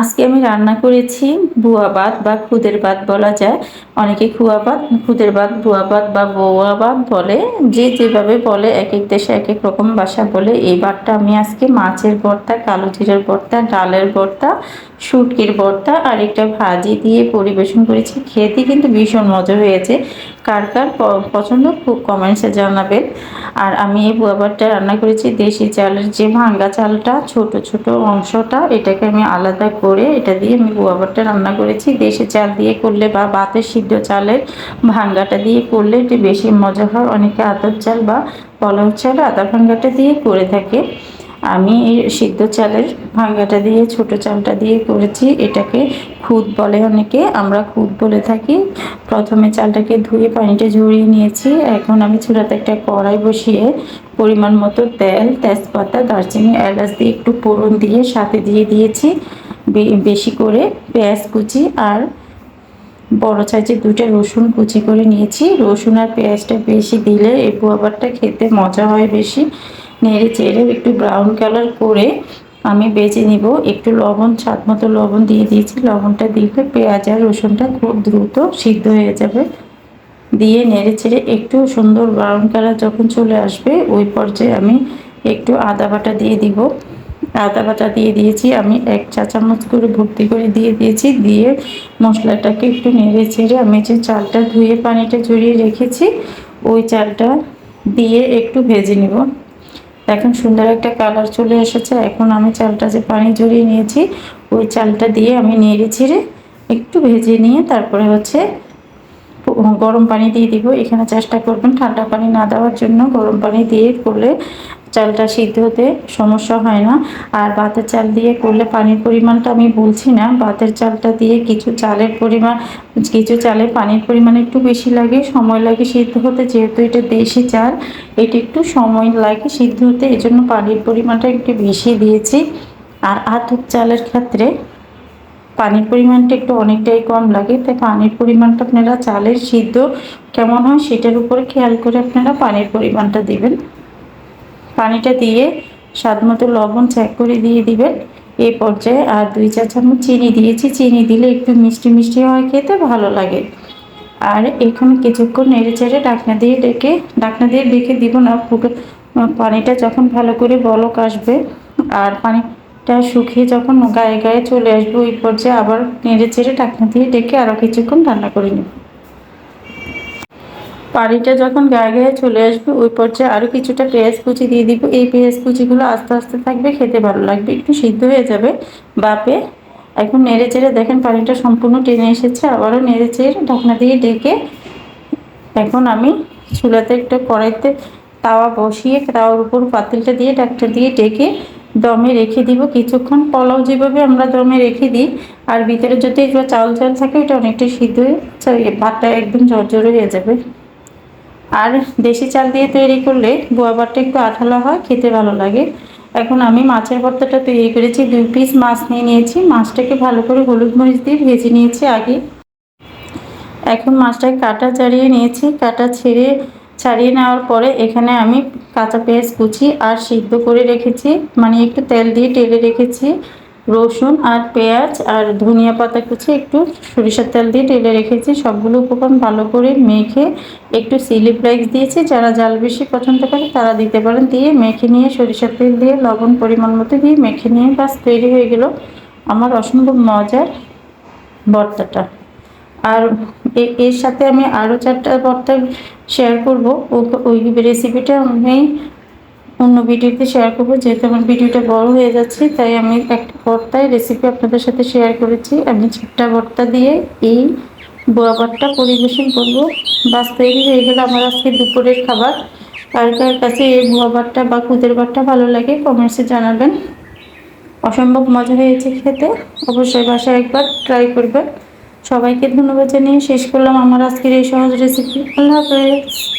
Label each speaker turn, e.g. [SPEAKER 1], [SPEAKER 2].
[SPEAKER 1] আজকে আমি রান্না করেছি ভুয়া ভাত বা খুদের ভাত বলা যায়। অনেকে খুয়া ভাত, খুদের ভাত বুয়া ভাত বা বৌয়া ভাত বলে। যে যেভাবে বলে এক এক দেশে এক এক রকম বাসা বলে। এই ভাতটা আমি আজকে মাছের ভর্তা, কালো জিরার ভর্তা, ডালের ভর্তা, শুটকির ভর্তা আর একটা ভাজি দিয়ে পরিবেশন করেছি। খেতে কিন্তু ভীষণ মজা হয়েছে। কার কার পছন্দ খুব কমেন্টসে জানাবেন। আর আমি এই পোয়াবারটা রান্না করেছি দেশি চালের যে ভাঙ্গা চালটা, ছোট ছোট অংশটা, এটাকে আমি আলাদা করে এটা দিয়ে আমি পোয়াবারটা রান্না করেছি। দেশি চাল দিয়ে করলে বা বাতের সিদ্ধ চালের ভাঙ্গাটা দিয়ে করলে এটি বেশি মজা হয়। অনেকে আদর চাল বা পলক চাল আদা ভাঙ্গাটা দিয়ে করে থাকে। আমি এই সিদ্ধ চালের ভাঙ্গাটা দিয়ে, ছোট চালটা দিয়ে করেছি। এটাকে খুদ বলে অনেকে, আমরা খুদ বলে থাকি। প্রথমে চালটাকে ধুয়ে পানিটা ঝরিয়ে নিয়েছি। এখন আমি চুলাতে একটা কড়াই বসিয়ে পরিমাণ মতো তেল, তেজপাতা, দারচিনি, এলাচ দিয়ে একটু পোড়ন দিয়ে সাথে দিয়ে দিয়েছি। বেশি করে পেঁয়াজ কুচি আর বড় সাইজের দুটো রসুন কুচি করে নিয়েছি। রসুন আর পেঁয়াজটা বেশি দিলে এই পোয়াবারটা খেতে মজা হয় বেশি। নেড়ে চেড়ে একটু ব্রাউন কালার করে আমি বেজে নিব। একটু লবণ, স্বাদ মতো লবণ দিয়ে দিয়েছি। লবণটা দিলে পেঁয়াজ আর রসুনটা খুব দ্রুত সিদ্ধ হয়ে যাবে। দিয়ে নেড়ে চেড়ে একটু সুন্দর ব্রাউন কালার যখন চলে আসবে, ওই পর্যায়ে আমি একটু আদা বাটা দিয়ে দিব। আদা বাটা দিয়ে দিয়েছি, আমি এক চা চামচ করে ভর্তি করে দিয়ে দিয়েছি। দিয়ে মশলাটাকে একটু নেড়ে চেড়ে আমি যে চালটা ধুয়ে পানিটা জড়িয়ে রেখেছি, ওই চালটা দিয়ে একটু ভেজে নিব। এখন সুন্দর একটা কালার চলে এসেছে। এখন আমি চালটা যে পানি জড়িয়ে নিয়েছি, ওই চালটা দিয়ে আমি নেড়ে ছেড়ে একটু ভেজে নিয়ে তারপরে হচ্ছে গরম পানি দিয়ে দিব। এখানে চেষ্টা করবেন ঠান্ডা পানি না দেওয়ার জন্য। গরম পানি দিয়ে করলে চালটা সিদ্ধ হতে সমস্যা হয় না। আর ভাতের চাল দিয়ে করলে পানির পরিমাণটা আমি বলছি না। ভাতের চালটা দিয়ে কিছু চালের পরিমাণ, কিছু চালে পানির পরিমাণ একটু বেশি লাগে, সময় লাগে সিদ্ধ হতে। যেহেতু এটা দেশি চাল, এটা একটু সময় লাগে সিদ্ধ হতে। এই জন্য পানির পরিমাণটা একটু বেশি দিয়েছি। আর আতপ চালের ক্ষেত্রে পানির পরিমাণটা একটু অনেকটাই কম লাগে। তাই পানির পরিমাণটা আপনারা চালের সিদ্ধ কেমন হয় সেটার উপরে খেয়াল করে আপনারা পানির পরিমাণটা দিবেন। পানিটা দিয়ে স্বাদ মতো লবণ চেক করে দিয়ে দিবেন। এই পর্যায়ে আর দুই চা চামচ চিনি দিয়েছি। চিনি দিলে একটু মিষ্টি মিষ্টি হয় খেতে, ভালো লাগে। আর এখানে কিছুক্ষণ নেড়ে চেড়ে ডাকনা দিয়ে ডেকে ডাকনা দিয়ে ডেকে দিব না। ফুটো পানিটা যখন ভালো করে বলক আসবে আর পানিটা শুকিয়ে যখন গায়ে গায়ে চলে আসবে, ওই পর্যায়ে আবার নেড়ে চেড়ে ডাকনা দিয়ে ডেকে আরও কিছুক্ষণ রান্না করে নেব। পানিটা যখন গায়ে গায়ে চলে আসবে, ওই পর্যায়ে আরও কিছুটা পেঁয়াজ কুচি দিয়ে দিব। এই পেঁয়াজ কুচিগুলো আস্তে আস্তে থাকবে, খেতে ভালো লাগবে, একটু সিদ্ধ হয়ে যাবে। বাপে এখন নেড়ে চেড়ে দেখেন পানিটা সম্পূর্ণ টেনে এসেছে, আবারও নেড়ে চেড়ে ঢাকনা দিয়ে ডেকে এখন আমি চুলাতে একটা কড়াইতে তাওয়া বসিয়ে তাওয়ার উপর পাতিলটা দিয়ে ডাকটা দিয়ে ডেকে দমে রেখে দিব। কিছুক্ষণ পোলাও যেভাবে আমরা দমে রেখে দিই, আর ভিতরে যদি চাউল চাল থাকে ওটা অনেকটা সিদ্ধ হয়ে ভাতটা একদম জর্জর হয়ে যাবে। আর দেশি চাল দিয়ে তৈরি করলে গোয়াবারটা একটু আঠালো হয়, খেতে ভালো লাগে। এখন আমি মাছের ভর্তাটা তৈরি করেছি, দুই পিস মাছ নিয়ে নিয়েছি। মাছটাকে ভালো করে হলুদ মরিচ দিয়ে ভেজে নিয়েছি আগে। এখন মাছটাকে কাটা ছাড়িয়ে নিয়েছি। কাটা ছেড়ে ছাড়িয়ে নেওয়ার পরে এখানে আমি কাঁচা পেঁয়াজ কুচি আর সিদ্ধ করে রেখেছি। মানে একটু তেল দিয়ে টেলে রেখেছি। রসুন আর পেঁয়াজ আর ধনিয়া পাতা কুচি, একটু সরিষার তেল দিয়ে টেলে রেখেছি। সবগুলো উপকরণ ভালো করে মেখে একটু সিলি ফ্লেক্স দিয়েছি। যারা জাল বেশি পছন্দ করে তারা দিতে পারেন। দিয়ে মেখে নিয়ে সরিষার তেল দিয়ে লবণ পরিমাণ মতো দিয়ে মেখে নিয়ে বাস তৈরি হয়ে গেল আমার অসম্ভব মজার ভর্তাটা। আর এর সাথে আমি আরও চারটা ভর্তা শেয়ার করব। ওই রেসিপিটা আমি অন্য ভিডিওতে শেয়ার করব। যেহেতু আমার ভিডিওটা বড় হয়ে যাচ্ছে, তাই আমি একটা ভর্তায় রেসিপি আপনাদের সাথে শেয়ার করেছি। আমি চারটা ভর্তা দিয়ে এই বোয়া ভর্তা পরিবেশন করব। বাস তৈরি হয়ে গেলে আমার আজকে দুপুরের খাবার। কার কার কাছে এই বোয়া ভাতটা বা খুদের ভাতটা ভালো লাগে কমেন্টসে জানাবেন। অসম্ভব মজা হয়েছে খেতে, অবশ্যই বাসায় একবার ট্রাই করবেন। সবাইকে ধন্যবাদ জানিয়ে শেষ করলাম আমার আজকের এই সহজ রেসিপি আল্লাহ হাফেজ।